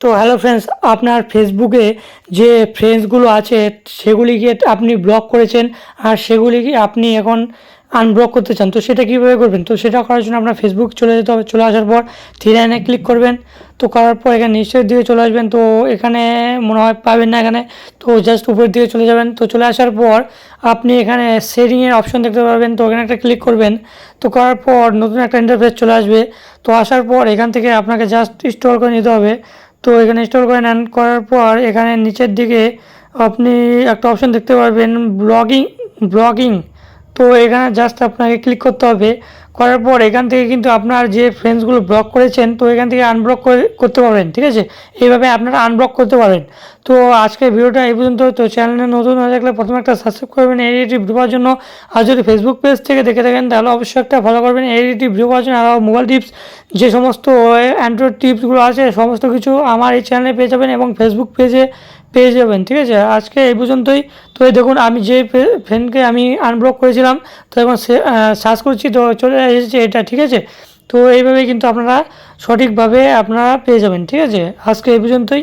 তো hello friends আপনার ফেসবুকে যে ফ্রেন্ডসগুলো আছে, সেগুলিকে আপনি ব্লক করেছেন, আর সেগুলিকে আপনি এখন আনব্লক করতে চান, তো সেটা কীভাবে করবেন? তো সেটা করার জন্য আপনার ফেসবুক চলে যেতে হবে, চলে আসার পর থ্রি লাইনে ক্লিক করবেন, তো করার পর এখানে নিচের দিকে চলে আসবেন, তো এখানে মনে হয় পাবেন না এখানে, তো জাস্ট উপরের দিকে চলে যাবেন, তো চলে আসার পর আপনি এখানে সেটিংয়ের অপশন দেখতে পারবেন, তো এখানে একটা ক্লিক করবেন, তো করার পর নতুন একটা ইন্টারফেস চলে আসবে, তো আসার পর এখান থেকে আপনাকে জাস্ট ইনস্টল করে নিতে হবে তো এখানে ইনস্টল করেন নেন করার পর এখানে নিচের দিকে আপনি একটা অপশন দেখতে পারবেন ব্লগিং ব্লগিং তো এখানে জাস্ট আপনাকে ক্লিক করতে হবে। করার পর এখান থেকে কিন্তু আপনার যে ফ্রেন্ডসগুলো ব্লক করেছেন, তো এখান থেকে আনব্লক করে, করতে পারবেন, ঠিক আছে? এইভাবে আপনারা আনব্লক করতে পারেন। তো আজকের ভিডিওটা এই পর্যন্ত, তো চ্যানেলে নতুন হয়ে থাকলে প্রথমে একটা সাবস্ক্রাইব করবেন এডিটি ভিডিও পাওয়ার জন্য। আর যদি ফেসবুক পেজ থেকে দেখে থাকেন, তাহলে অবশ্যই একটা ফলো করবেন এডিটি ভিডিও পাওয়ার জন্য। আর মোবাইল টিপস যে সমস্ত অ্যান্ড্রয়েড টিপসগুলো আছে, সমস্ত কিছু আমার এই চ্যানেলে পেয়ে যাবেন এবং ফেসবুক পেজে পেয়ে যাবেন, ঠিক আছে? আজকে এই পর্যন্তই। তো দেখুন, আমি যে ফ্রেন্ডকে আমি আনব্লক করেছিলাম, তো এখন সার্চ করছি, তো চলে এসেছে এটা, ঠিক আছে? তো এইভাবেই কিন্তু আপনারা সঠিকভাবে আপনারা পেয়ে যাবেন, ঠিক আছে? আজকে এই পর্যন্তই।